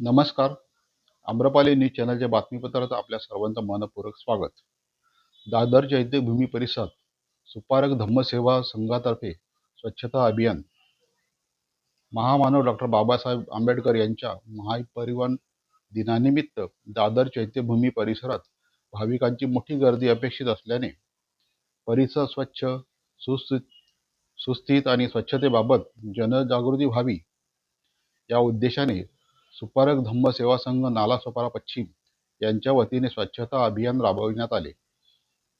नमस्कार. आम्रपाली न्यूज चॅनलच्या बातमीपत्रात आपल्या सर्वांचं मनपूर्वक स्वागत. दादर चैत्यभूमी परिसरात सुपारक धम्मसेवा संघातर्फे स्वच्छता अभियान. महामानव डॉक्टर बाबासाहेब आंबेडकर यांच्या महापरिवहन दिनानिमित्त दादर चैत्यभूमी परिसरात भाविकांची मोठी गर्दी अपेक्षित असल्याने परिसर स्वच्छ सुस्थित सुस्थित आणि स्वच्छतेबाबत जनजागृती व्हावी या उद्देशाने सुपारक धम्म सेवा संघ नालासोपारा पश्चिम यांच्या वतीने स्वच्छता अभियान राबविण्यात आले.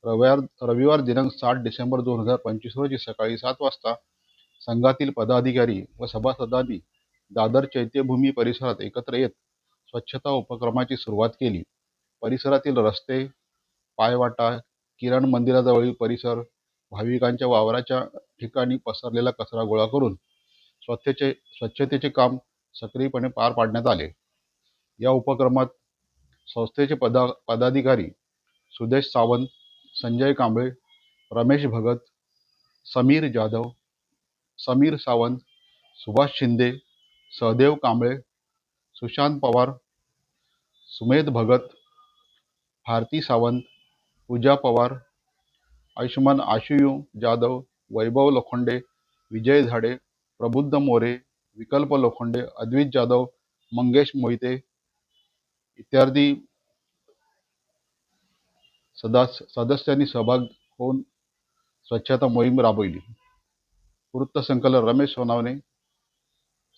रविवार रविवार दिनांक सात डिसेंबर दोन हजार पंचवीस रोजी सकाळी सात वाजता संघातील पदाधिकारी व सभासदांनी दादर चैत्यभूमी परिसरात एकत्र येत स्वच्छता उपक्रमाची सुरुवात केली. परिसरातील रस्ते पायवाटा किरण मंदिराजवळील परिसर भाविकांच्या वावराच्या ठिकाणी पसरलेला कचरा गोळा करून स्वच्छते स्वच्छतेचे काम सक्रियपणे पार पाडण्यात आले. या उपक्रमात संस्थेचे पदा पदाधिकारी सुदेश सावंत संजय कांबळे रमेश भगत समीर जाधव समीर सावंत सुभाष शिंदे सहदेव कांबळे सुशांत पवार सुमेध भगत भारती सावंत पूजा पवार आयुष्मान आशुयू जाधव वैभव लोखंडे विजय झाडे प्रबुद्ध मोरे विकल्प लोखंडे अद्वित जाधव मंगेश मोहिते इत्यादी सदा सदस्यांनी सहभाग होऊन स्वच्छता मोहीम राबविली. वृत्तसंकलन रमेश सोनावणे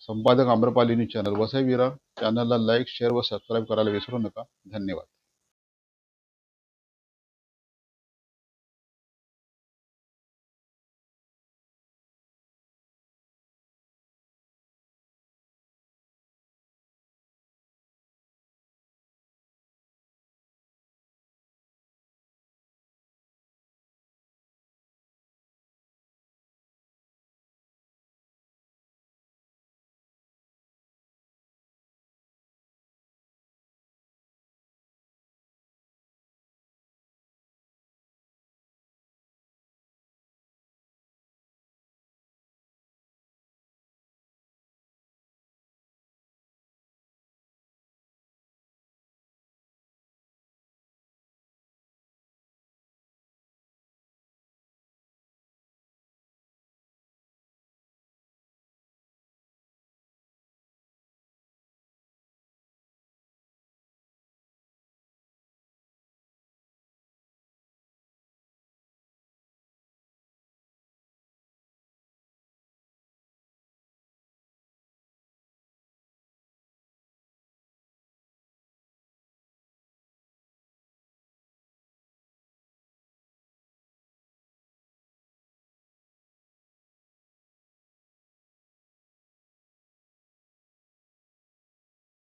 संपादक आम्रपालिनी चॅनल वसई विरार चॅनलला लाईक शेअर व सबस्क्राईब करायला विसरू नका. धन्यवाद.